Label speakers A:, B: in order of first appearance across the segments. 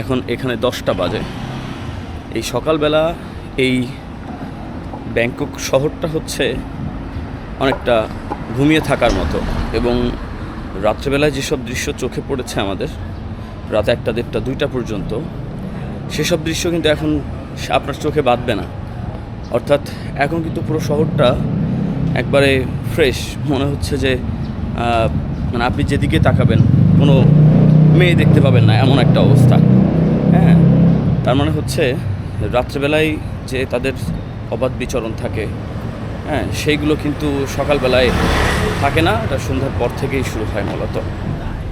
A: এখন এখানে দশটা বাজে। এই সকালবেলা এই ব্যাংকক শহরটা হচ্ছে অনেকটা ঘুমিয়ে থাকার মতো এবং রাত্রেবেলায় যেসব দৃশ্য চোখে পড়েছে আমাদের, রাত একটা, দেড়টা, দুইটা পর্যন্ত, সেসব দৃশ্য কিন্তু এখন আপনার চোখে বাঁধবে না। অর্থাৎ এখন কিন্তু পুরো শহরটা একবারে ফ্রেশ মনে হচ্ছে যে মানে আপনি যেদিকে তাকাবেন, কোনো মেয়ে দেখতে পাবেন না, এমন একটা অবস্থা। হ্যাঁ তার মানে হচ্ছে রাত্রেবেলায় যে তাদের অবাধ বিচরণ থাকে হ্যাঁ সেইগুলো কিন্তু সকালবেলায় থাকে না, এটা সন্ধ্যার পর থেকেই শুরু হয় মূলত।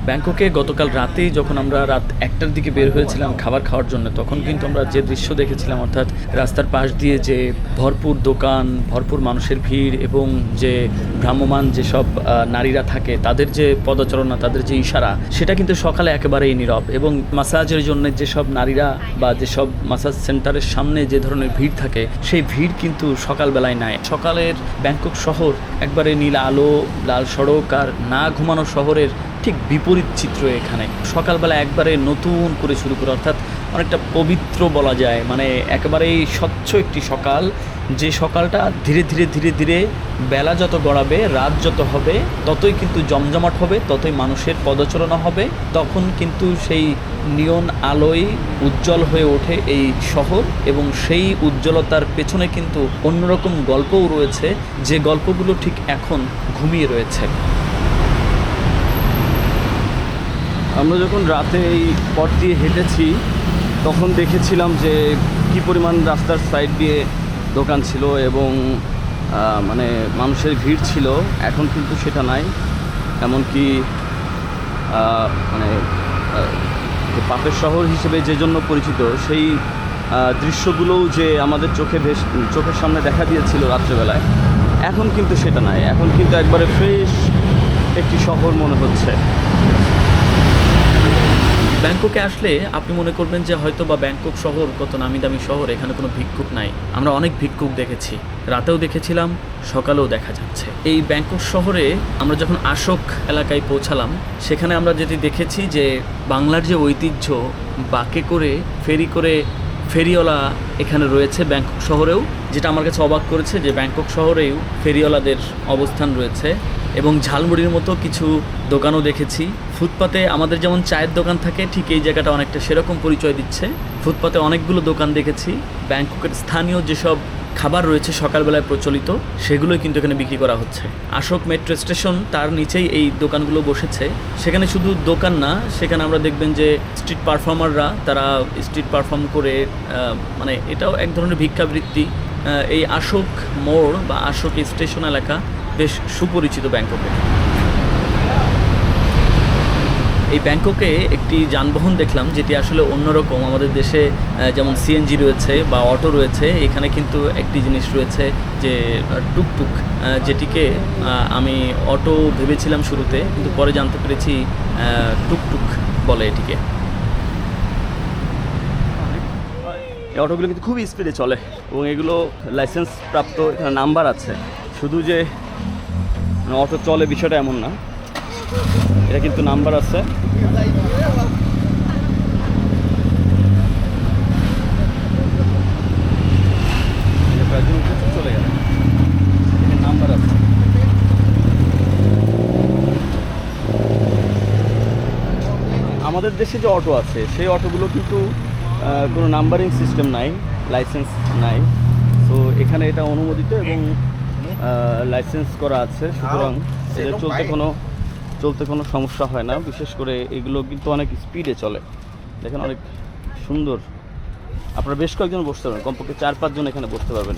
B: ব্যাংককে গতকাল রাতেই যখন আমরা রাত একটার দিকে বের হয়েছিলাম খাবার খাওয়ার জন্য, তখন কিন্তু আমরা যে দৃশ্য দেখেছিলাম, অর্থাৎ রাস্তার পাশ দিয়ে যে ভরপুর দোকান, ভরপুর মানুষের ভিড় এবং যে ভ্রাম্যমান যেসব নারীরা থাকে, তাদের যে পদচারণা, তাদের যে ইশারা, সেটা কিন্তু সকালে একেবারেই নীরব এবং মাসাজের জন্য যেসব নারীরা বা যেসব মাসাজ সেন্টারের সামনে যে ধরনের ভিড় থাকে, সেই ভিড় কিন্তু সকালবেলায় নাই। সকালের ব্যাংকক শহর একবারে নীল আলো, লাল সড়ক আর না ঘুমানো শহরের ঠিক বিপরীত চিত্র এখানে। সকালবেলা একবারে নতুন করে শুরু করে, অর্থাৎ অনেকটা পবিত্র বলা যায়। মানে একেবারেই স্বচ্ছ একটি সকাল। যে সকালটা ধীরে ধীরে ধীরে ধীরে বেলা যত গড়াবে, রাত যত হবে, ততই কিন্তু জমজমাট হবে, ততই মানুষের পদচারণা হবে। তখন কিন্তু সেই নিয়ন আলোয় উজ্জ্বল হয়ে ওঠে এই শহর এবং সেই উজ্জ্বলতার পেছনে কিন্তু অন্যরকম গল্পও রয়েছে। যে গল্পগুলো ঠিক এখন ঘুমিয়ে রয়েছে।
A: আমরা যখন রাতে এই পথ দিয়ে হেঁটেছি, তখন দেখেছিলাম যে কি পরিমাণ রাস্তার সাইড দিয়ে দোকান ছিল এবং মানে মানুষের ভিড় ছিল। এখন কিন্তু সেটা নাই। এমনকি মানে পাপের শহর হিসেবে যে জন্য পরিচিত, সেই দৃশ্যগুলোও যে আমাদের চোখে বেশ চোখের সামনে দেখা দিয়েছিল রাত্রেবেলায়, এখন কিন্তু সেটা নাই। এখন কিন্তু একবারে ফ্রেশ একটি শহর মনে হচ্ছে।
B: ব্যাংককে আসলে আপনি মনে করবেন যে হয়তো বা ব্যাংকক শহর কত নামি দামি শহর, এখানে কোনো ভিক্ষুক নাই। আমরা অনেক ভিক্ষুক দেখেছি। রাতেও দেখেছিলাম, সকালেও দেখা যাচ্ছে। এই ব্যাংকক শহরে আমরা যখন আশোক এলাকায় পৌঁছালাম, সেখানে আমরা যেটি দেখেছি যে বাংলার যে ঐতিহ্য, বাকে করে, ফেরি করে ফেরিওয়ালা এখানে রয়েছে ব্যাংকক শহরেও, যেটা আমার কাছে অবাক করেছে যে ব্যাংকক শহরেও ফেরিওয়ালাদের অবস্থান রয়েছে। এবং ঝালমুড়ির মতো কিছু দোকানও দেখেছি। ফুটপাতে আমাদের যেমন চায়ের দোকান থাকে, ঠিক এই জায়গাটা অনেকটা সেরকম পরিচয় দিচ্ছে। ফুটপাতে অনেকগুলো দোকান দেখেছি। ব্যাংককের স্থানীয় যেসব খাবার রয়েছে সকালবেলায় প্রচলিত, সেগুলোই কিন্তু এখানে বিক্রি করা হচ্ছে। আশোক মেট্রো স্টেশন তার নিচেই এই দোকানগুলো বসেছে। সেখানে শুধু দোকান না, সেখানে আমরা দেখবেন যে স্ট্রিট পারফর্মাররা, তারা স্ট্রিট পারফর্ম করে মানে এটাও এক ধরনের ভিক্ষাবৃত্তি। এই আশোক মোড় বা আশোক স্টেশন এলাকা বেশ সুপরিচিত ব্যাংককে। এই ব্যাংককে একটি যানবাহন দেখলাম, যেটি আসলে অন্যরকম। আমাদের দেশে যেমন সিএনজি রয়েছে বা অটো রয়েছে, এখানে কিন্তু একটি জিনিস রয়েছে যে টুকটুক যেটিকে আমি অটো ভেবেছিলাম শুরুতে, কিন্তু পরে জানতে পেরেছি টুকটুক বলে এটিকে।
A: এই অটোগুলো কিন্তু খুবই স্পিডে চলে এবং এগুলো লাইসেন্স প্রাপ্ত এখানে নাম্বার আছে। শুধু যে অটো চলে বিষয়টা এমন না। এটা কিন্তু নাম্বার আছে। চলে গেল। নাম্বার আছে। আমাদের দেশে যে অটো আছে, সেই অটোগুলো কিন্তু কোনো নাম্বারিং সিস্টেম নাই, লাইসেন্স নাই। তো এখানে এটা অনুমোদিত এবং লাইসেন্স করা আছে সুতরাং এদের চলতে কোনো চলতে কোনো সমস্যা হয় না। বিশেষ করে এগুলো কিন্তু অনেক স্পিডে চলে। দেখেন অনেক সুন্দর। আপনারা বেশ কয়েকজন বসতে পারবেন কমপক্ষে চার পাঁচজন এখানে বসতে পারবেন।